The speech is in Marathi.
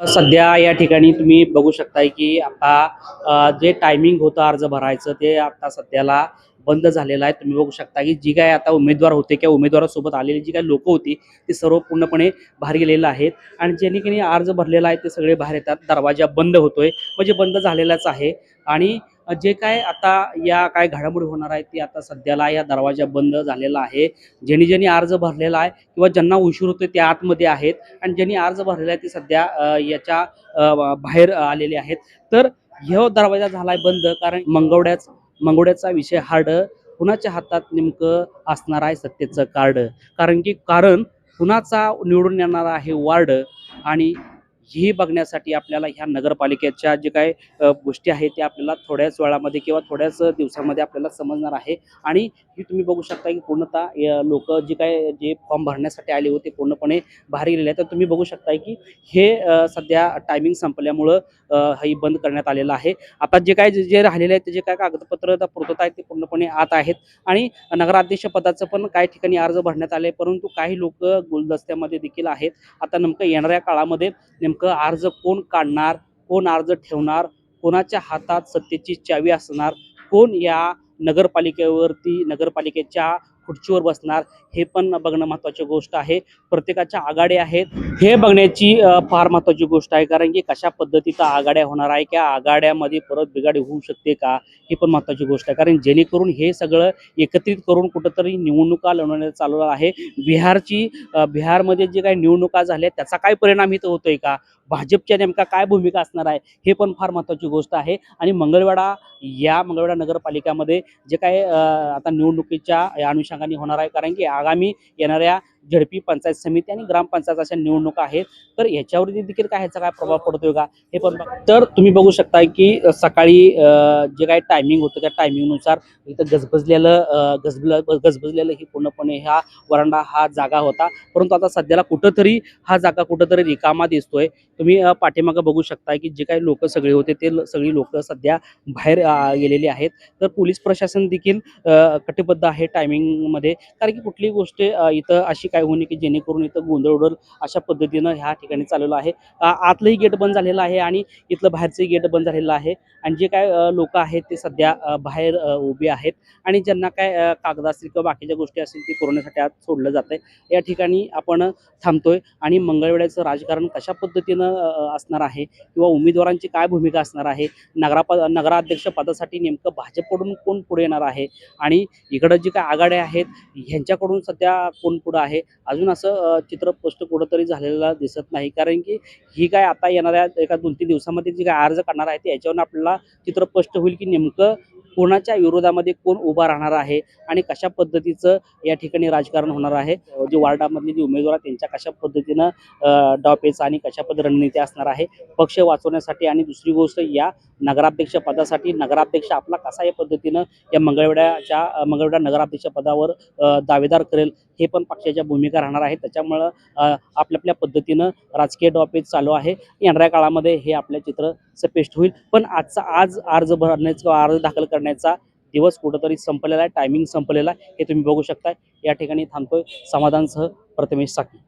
सध्या या ठिकाणी तुम्ही बघू शकताय की आता जे टायमिंग होतं अर्ज भरायचं ते आता सध्याला बंद झालेलं आहे. तुम्ही बघू शकता की जी काय आता उमेदवार होते किंवा उमेदवारासोबत आलेली जी काही लोक होती ती सर्व पूर्णपणे बाहेर गेलेलं आहेत. आणि ज्यांनी की अर्ज भरलेला आहे ते सगळे बाहेर येतात. दरवाजा बंद होतोय. म्हणजे बंद झालेलाच आहे. आणि जे काय आता या काय घडामोडी होणार आहे ती आता सध्याला या दरवाजा बंद झालेला आहे. ज्यांनी ज्यांनी अर्ज भरलेला आहे किंवा ज्यांना उशीर होतोय ते आतमध्ये आहेत आणि ज्यांनी अर्ज भरलेला आहे ते सध्या याच्या बाहेर आलेले आहेत. तर ह्यो दरवाजा झालाय बंद कारण मंगवड्याच मंगवड्याचा विषय हार्ड कुणाच्या हातात नेमकं असणार आहे सत्तेचं कार्ड? कारण की कारण कुणाचा निवडून येणारा आहे वार्ड आणि ही बघण्यासाठी आपल्याला ह्या नगरपालिकेच्या जे काय गोष्टी आहेत त्या आपल्याला थोड्याच वेळामध्ये किंवा थोड्याच दिवसामध्ये आपल्याला समजणार आहे. आणि ही तुम्ही बघू शकता की पूर्णतः लोक जे काय जे फॉर्म भरण्यासाठी आले होते पूर्णपणे बाहेर गेलेले आहेत. तर तुम्ही बघू शकताय की हे सध्या टायमिंग संपल्यामुळं हे बंद करण्यात आलेलं आहे. आता जे काय जे जे राहिलेले आहेत ते जे काय कागदपत्र पूर्तता आहेत ते पूर्णपणे आत आहेत. आणि नगराध्यक्ष पदाचं पण काही ठिकाणी अर्ज भरण्यात आले परंतु काही लोक गुलदस्त्यामध्ये देखील आहेत. आता नेमकं येणाऱ्या काळामध्ये नेमकं अर्ज कोण काढणार कोण अर्ज ठेवणार कोणाच्या हातात सत्तेची चावी असणार कोण या नगरपालिकेवरती नगरपालिकेच्या खुर्चीवर बसणार हे पण बघणं महत्त्वाची गोष्ट आहे. प्रत्येकाच्या आघाड्या आहेत. हे बघण्याची फार महत्त्वाची गोष्ट आहे. कारण की कशा पद्धतीचा आघाड्या होणार आहे किंवा आघाड्यामध्ये परत बिघाडी होऊ शकते का ही पण महत्त्वाची गोष्ट आहे. कारण जेणेकरून हे सगळं एकत्रित करून कुठंतरी निवडणुका लढवण्यात चालू आहे. बिहारची बिहारमध्ये जे काही निवडणुका झाल्या त्याचा काय परिणाम इथं होतोय का? भाजपच्या नेमका काय भूमिका असणार आहे? हे पण फार महत्त्वाची गोष्ट आहे. आणि मंगळवेढा या मंगळवेढा नगरपालिकामध्ये जे काय आता निवडणुकीच्या या अनुषंगाने होणार आहे. कारण की आगामी येणाऱ्या झडपी पंचायत समिती आणि ग्रामपंचायत अशा निवडणुका आहेत. तर याच्यावरती देखील काय ह्याचा काय प्रभाव पडतोय का? हे पण तर तुम्ही बघू शकता की सकाळी जे काय टायमिंग होतं त्या टायमिंगनुसार इथं गजबजलेलं गजबल गजबजलेलं ही पूर्णपणे हा वरांडा हा जागा होता. परंतु आता सध्याला कुठंतरी हा जागा कुठंतरी रिकामा दिसतोय. तुम्ही पाठीमागं बघू शकता की जे काही लोक सगळे होते ते सगळी लोक सध्या बाहेर गेलेली आहेत. तर पोलीस प्रशासन देखील कटिबद्ध आहे टायमिंगमध्ये कारण की कुठलीही गोष्ट इथं अशी काय होऊ नये की जेणेकरून इथं गोंधळ उडल अशा पद्धतीनं ह्या ठिकाणी चाललेलं आहे. आतलंही गेट बंद झालेलं आहे आणि इथलं बाहेरचंही गेट बंद झालेलं आहे. आणि जे काय लोक आहेत ते सध्या बाहेर उभे आहेत. आणि ज्यांना काय कागद असतील किंवा बाकीच्या गोष्टी असतील ती पुरवण्यासाठी आज सोडलं जात आहे. या ठिकाणी आपण थांबतोय आणि मंगळवेड्याचं राजकारण कशा पद्धतीनं असणार आहे किंवा उमेदवारांची काय भूमिका असणार आहे? नगराप नगराध्यक्ष पदासाठी नेमकं भाजपकडून कोण पुढे येणार आहे? आणि इकडं जी काय आघाड्या आहेत ह्यांच्याकडून सध्या कोण पुढं आहे? अजून असं चित्र स्पष्ट कुठंतरी झालेलं दिसत नाही. कारण की ही काय आता येणाऱ्या एका दोन तीन दिवसामध्ये जी काय अर्ज करणार आहे याच्यावर आपल्याला चित्र स्पष्ट होईल की नेमकं कोणाच्या विरोधामध्ये कोण उभा राहणार आहे आणि कशा पद्धतीचं या ठिकाणी राजकारण होणार आहे? जे वार्डामधले जे उमेदवार त्यांच्या कशा पद्धतीनं अ, आणि कशा पद्धती रणनीती असणार आहे? पक्ष वाचवण्यासाठी आणि दुसरी गोष्ट या नगराध्यक्ष पदासाठी नगराध्यक्ष आपला कसा या पद्धतीनं या मंगळवेड्याच्या अ, मंगळवेढा नगराध्यक्ष पदावर दावेदार करेल? हे पण पक्षाच्या भूमिका राहणार आहे. त्याच्यामुळं अ, आपल्या पद्धतीनं राजकीय डॉपेज चालू आहे. येणाऱ्या काळामध्ये हे आपलं चित्र स्पेष्ट होईल. पण आजचा आज अर्ज भरण्याचा किंवा अर्ज दाखल करण्याचा दिवस कुठंतरी संपलेला आहे. टायमिंग संपलेला आहे. हे तुम्ही बघू शकताय. या ठिकाणी थांबतोय समाधानसह प्रथमेश साकी